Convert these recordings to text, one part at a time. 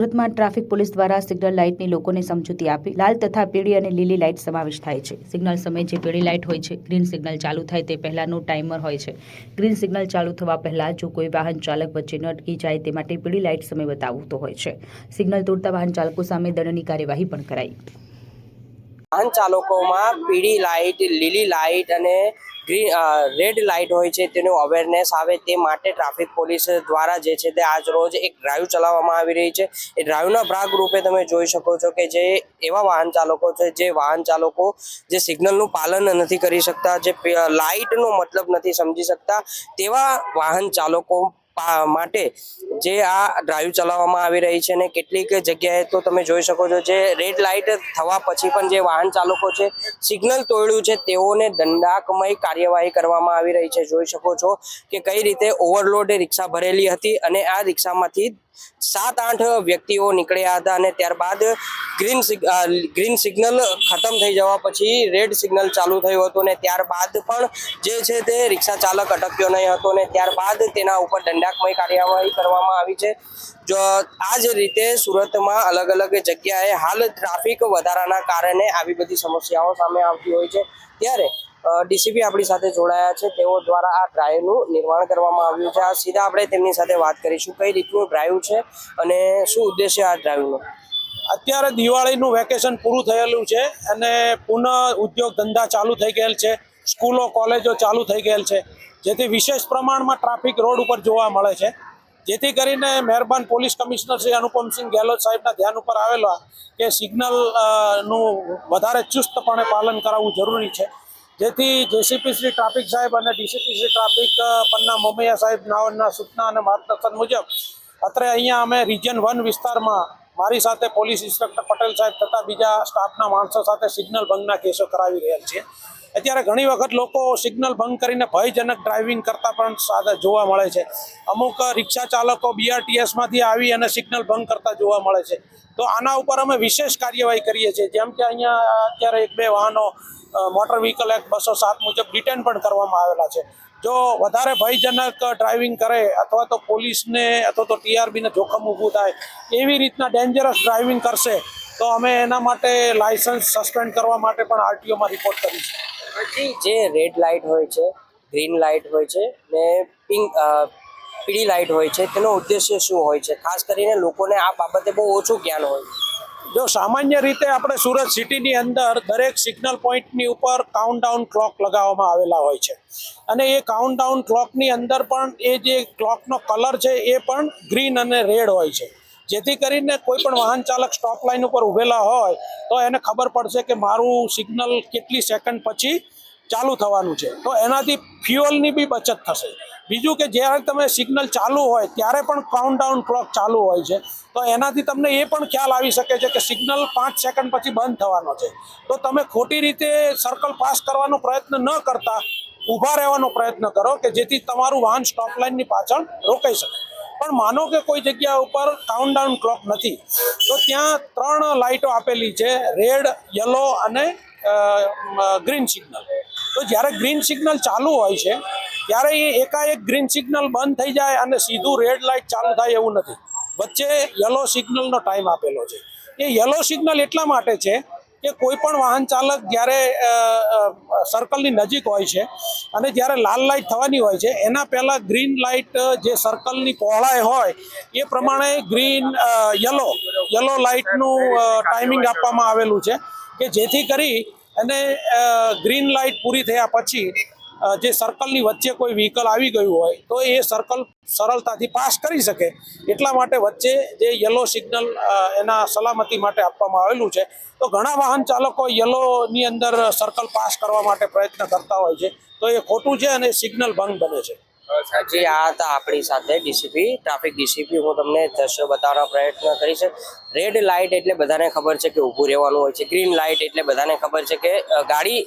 સુરતમાં traffic police દ્વારા signal લાઇટની લોકોને સમજૂતી આપી. લાલ તથા પીળી અને લીલી લાઇટ સમાવેશ થાય છે. સિગ્નલ સમયે જે પીળી લાઇટ હોય છે, ગ્રીન સિગ્નલ ચાલુ થાય તે પહેલાંનું ટાઈમર હોય છે. ગ્રીન સિગ્નલ ચાલુ થવા પહેલાં જો કોઈ વાહન ચાલક વચ્ચે ન અટકી જાય તે માટે પીળી લાઇટ સમય બતાવતો હોય છે. સિગ્નલ તોડતા વાહન ચાલકો સામે દંડની કાર્યવાહી પણ કરાઈ. વાહન ચાલકોમાં પીળી લાઇટ, લીલી લાઇટ અને ગ્રીન રેડ લાઇટ હોય છે તેનું અવેરનેસ આવે તે માટે ટ્રાફિક પોલીસ દ્વારા જે છે તે આજ રોજ એક ડ્રાઈવ ચલાવવામાં આવી રહી છે. એ ડ્રાઈવના ભાગ રૂપે તમે જોઈ શકો છો કે જે એવા વાહન ચાલકો છે જે વાહન ચાલકો જે સિગ્નલનું પાલન નથી કરી શકતા, જે લાઇટનો મતલબ નથી સમજી શકતા તેવા વાહન ચાલકો માટે જે આ ડ્રાઈવ ચલાવવામાં આવી રહી છે અને કેટલીક જગ્યાએ તો તમે જોઈ શકો છો જે રેડ લાઇટ થવા પછી પણ જે વાહન ચાલકો છે સિગ્નલ તોડ્યું છે, તેઓને દંડાકમય કાર્યવાહી કરવામાં આવી રહી છે. જોઈ શકો છો કે કઈ રીતે ઓવરલોડ રિક્ષા ભરેલી હતી અને આ રિક્ષામાંથી સાત આઠ વ્યક્તિઓ નીકળ્યા હતા અને ત્યારબાદ ગ્રીન ગ્રીન સિગ્નલ ખતમ થઈ જવા પછી રેડ સિગ્નલ ચાલુ થયું હતું અને ત્યારબાદ પણ જે છે તે રિક્ષા ચાલક અટક્યો નહીં હતો અને ત્યારબાદ તેના ઉપર દંડાકમય કાર્યવાહી કરવામાં આવી છે. જો આ જ રીતે સુરતમાં અલગ અલગ જગ્યાએ હાલ ટ્રાફિક વધારાના કારણે આવી બધી સમસ્યાઓ સામે આવતી હોય છે. ત્યારે ડીસીપી આપણી સાથે જોડાયા છે. તેઓ દ્વારા આ ડ્રાઈવનું નિર્માણ કરવામાં આવ્યું છે. આ સીધા આપણે તેમની સાથે વાત કરીશું કઈ રીતનું ડ્રાઈવ છે અને શું ઉદ્દેશ્ય આ ડ્રાઈવનો? અત્યારે દિવાળીનું વેકેશન પૂરું થયેલું છે અને પુનઃ ઉદ્યોગ ધંધા ચાલુ થઈ ગયેલ છે. સ્કૂલો, કોલેજો ચાલુ થઈ ગયેલ છે. જેથી વિશેષ પ્રમાણમાં ટ્રાફિક રોડ ઉપર જોવા મળે છે. જેથી કરીને મહેરબાન પોલીસ કમિશનર શ્રી અનુપમસિંહ ગેહલોત સાહેબના ધ્યાન ઉપર આવેલા કે સિગ્નલનું વધારે ચુસ્તપણે પાલન કરાવવું જરૂરી છે. જેથી જેસીપી શ્રી ટ્રાફિક સાહેબ અને ડીસીપી શ્રી ટ્રાફિક પન્ના મોમૈયા સાહેબ નાવના સૂચના અને માર્ગદર્શન મુજબ અત્રે અહીંયા અમે રિજન વન વિસ્તારમાં મારી સાથે પોલીસ ઇન્સ્પેક્ટર પટેલ સાહેબ તથા બીજા સ્ટાફના માણસો સાથે સિગ્નલ ભંગના કેસો કરાવી રહ્યા છીએ અત્યારે ઘણી વખત લોકો સિગ્નલ ભંગ કરીને ભયજનક ડ્રાઇવિંગ કરતા પણ સાથે જોવા મળે છે. અમુક રિક્ષા ચાલકો બીઆરટીએસમાંથી આવી અને સિગ્નલ ભંગ કરતા જોવા મળે છે. તો આના ઉપર અમે વિશેષ કાર્યવાહી કરીએ છીએ. જેમ કે અહીંયા અત્યારે એક બે વાહનો મોટર વ્હીકલ એક્ટ બસો સાત મુજબ ડિટેન પણ કરવામાં આવેલા છે. જો વધારે ભયજનક ડ્રાઇવિંગ કરે અથવા તો પોલીસને અથવા તો ટીઆરબીને જોખમ ઊભું થાય, એવી રીતના ડેન્જરસ ડ્રાઇવિંગ કરશે, તો અમે એના માટે લાયસન્સ સસ્પેન્ડ કરવા માટે પણ આરટીઓમાં રિપોર્ટ કરીશું જે રેડ લાઇટ હોય છે ગ્રીન લાઇટ હોય છે ને પિંક પીળી લાઇટ હોય છે, તેનો ઉદ્દેશ્ય શું હોય છે? ખાસ કરીને લોકોને આ બાબતે બહુ ઓછું જ્ઞાન હોય. જો સામાન્ય રીતે આપણે સુરત સિટીની અંદર દરેક સિગ્નલ પોઈન્ટની ઉપર કાઉન્ટડાઉન ક્લોક લગાવવામાં આવેલા હોય છે. અને એ કાઉન્ટડાઉન ક્લોકની અંદર પણ એ જે ક્લોકનો કલર છે એ પણ ગ્રીન અને રેડ હોય છે. જેથી કરીને કોઈ પણ વાહન ચાલક સ્ટોપ લાઇન ઉપર ઊભેલા હોય તો એને ખબર પડશે કે મારું સિગ્નલ કેટલી સેકન્ડ પછી ચાલુ થવાનું છે. તો એનાથી ફ્યુઅલની બી બચત થશે. બીજું કે જ્યારે તમે સિગ્નલ ચાલુ હોય, ત્યારે પણ કાઉન્ટડાઉન ક્લોક ચાલુ હોય છે. તો એનાથી તમને એ પણ ખ્યાલ આવી શકે છે કે સિગ્નલ પાંચ સેકન્ડ પછી બંધ થવાનો છે. તો તમે ખોટી રીતે સર્કલ પાસ કરવાનો પ્રયત્ન ન કરતા, ઊભા રહેવાનો પ્રયત્ન કરો કે જેથી તમારું વાહન સ્ટોપ લાઇનની પાછળ રોકાઈ શકે. પણ માનો કે કોઈ જગ્યા ઉપર કાઉન્ટડાઉન ક્લોક નથી. તો ત્યાં ત્રણ લાઇટો આપેલી છે રેડ યલો અને ગ્રીન સિગ્નલ તો જ્યારે ગ્રીન સિગ્નલ ચાલુ હોય છે, ત્યારે એ એકાએક ગ્રીન સિગ્નલ બંધ થઈ જાય અને સીધું રેડ લાઇટ ચાલુ થાય એવું નથી. વચ્ચે યલો સિગ્નલનો ટાઈમ આપેલો છે. એ યલો સિગ્નલ એટલા માટે છે કે કોઈ પણ વાહન ચાલક જ્યારે સર્કલની નજીક હોય છે અને જ્યારે લાલ લાઇટ થવાની હોય છે, એના પહેલાં ગ્રીન લાઇટ જે સર્કલની પહોળાઈ હોય, એ પ્રમાણે ગ્રીન યલો યલો લાઇટનું ટાઈમિંગ આપવામાં આવેલું છે કે જેથી કરી અને ગ્રીન લાઇટ પૂરી થયા પછી જે સર્કલની વચ્ચે કોઈ વ્હીકલ આવી ગયું હોય, તો એ સર્કલ સરળતાથી પાસ કરી શકે. એટલા માટે વચ્ચે જે યલો સિગ્નલ એના સલામતી માટે આપવામાં આવેલું છે, તો ઘણા વાહન ચાલકો યલોની અંદર સર્કલ પાસ કરવા માટે પ્રયત્ન કરતા હોય છે, તો એ ખોટું છે અને સિગ્નલ ભંગ બને છે. જે આ હતા આપણી સાથે ડીસીપી, ટ્રાફિક ડીસીપી. હું તમને દ્રશ્યો બતાવવાનો પ્રયત્ન કરીશ. રેડ લાઇટ એટલે બધાને ખબર છે કે ઊભું રહેવાનું હોય છે. ગ્રીન લાઇટ એટલે બધાને ખબર છે કે ગાડી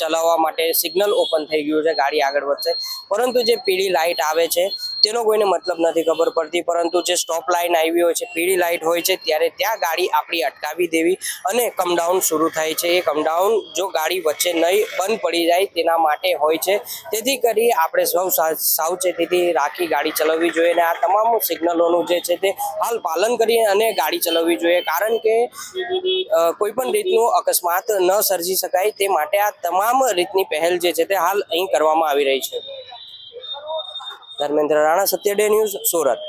ચલાવવા માટે સિગ્નલ ઓપન થઈ ગયું છે, ગાડી આગળ વધશે. પરંતુ જે પીળી લાઇટ આવે છે તેનો કોઈને મતલબ નથી ખબર પડતી, પરંતુ જે સ્ટોપ લાઇન આવી હોય છે, પીળી લાઇટ હોય છે, ત્યારે ત્યાં ગાડી આપણી અટકાવી દેવી અને કમડાઉન શરૂ થાય છે. એ કમડાઉન જો ગાડી વચ્ચે નહીં બંધ પડી જાય, તેના માટે હોય છે. તેથી કરી આપણે સૌ સાવચેતીથી રાખી ગાડી ચલાવવી જોઈએ અને આ તમામ સિગ્નલોનું જે છે તે હાલ પાલન કરીએ અને ગાડી ચલાવવી જોઈએ. કારણ કે કોઈ પણ રીતનું અકસ્માત ન સર્જી શકાય, તે માટે આ તમામ રીતની પહેલ જે છે તે હાલ અહીં કરવામાં આવી રહી છે. Dharmendra Rana Satya day news Surat.